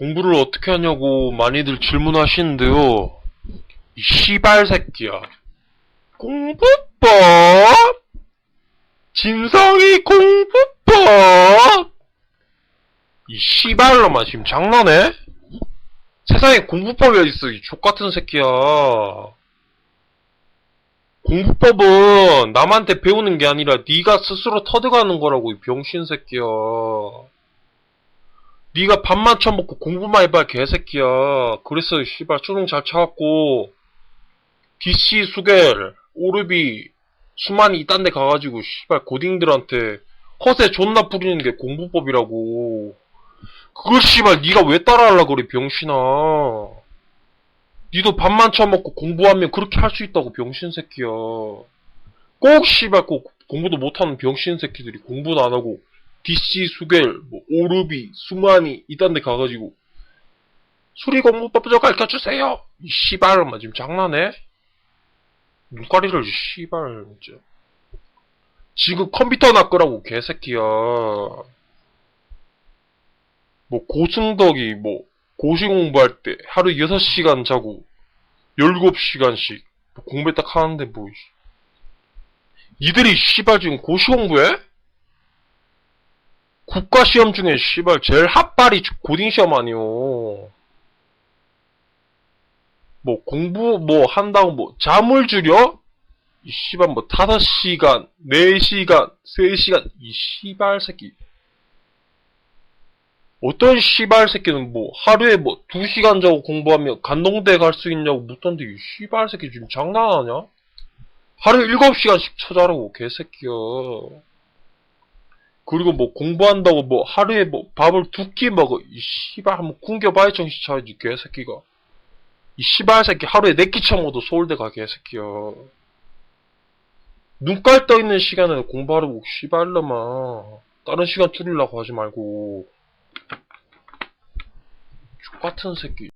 공부를 어떻게 하냐고 많이들 질문하시는데요. 이 씨발 새끼야. 공부법? 진성이 공부법? 이 씨발놈아 지금 장난해? 세상에 공부법이 어딨어 이 족같은 새끼야. 공부법은 남한테 배우는 게 아니라 네가 스스로 터득하는 거라고 이 병신 새끼야. 네가 밥만 처먹고 공부만 해봐 개새끼야. 그래서 씨발 수능 잘 차갖고 DC 수겔 오르비 수만이 이딴 데 가가지고 씨발 고딩들한테 허세 존나 뿌리는 게 공부법이라고. 그걸 씨발 네가 왜 따라하려고 그래 병신아. 니도 밥만 처먹고 공부하면 그렇게 할 수 있다고 병신 새끼야. 꼭 씨발 꼭 공부도 못하는 병신 새끼들이 공부도 안 하고 DC 수겔, 뭐 오르비, 수만이 이딴 데 가가지고 수리 공부법 좀 가르쳐주세요. 이 씨발은 지금 장난해? 눈가리를 이 씨발 진짜. 지금 컴퓨터나 끄라고 개새끼야. 뭐 고승덕이 뭐 고시 공부할 때 하루 6시간 자고 17시간씩 공부 딱 하는데 뭐 이- 이들이 씨발 지금 고시 공부해? 국가 시험 중에 씨발 제일 핫발이 고딩 시험 아니요. 뭐 공부 뭐 한다고 뭐 잠을 줄여? 이 씨발 뭐 5시간, 4시간, 3시간 이 씨발 새끼. 어떤 씨발 새끼는 뭐 하루에 뭐 2시간 자고 공부하면 간동대 갈 수 있냐고 묻던데 이 씨발 새끼 지금 장난하냐? 하루에 7시간씩 쳐자라고 개새끼야. 그리고 뭐 공부한다고 뭐 하루에 뭐 밥을 두 끼 먹어. 이 씨발 한번 굶겨봐야 정신 차리지 개새끼가. 이 씨발 새끼 하루에 네 끼 처먹어도 서울대 가 개새끼야. 눈깔 떠 있는 시간에 공부하라고 씨발놈아. 다른 시간 줄이려고 하지 말고. 같은 새끼.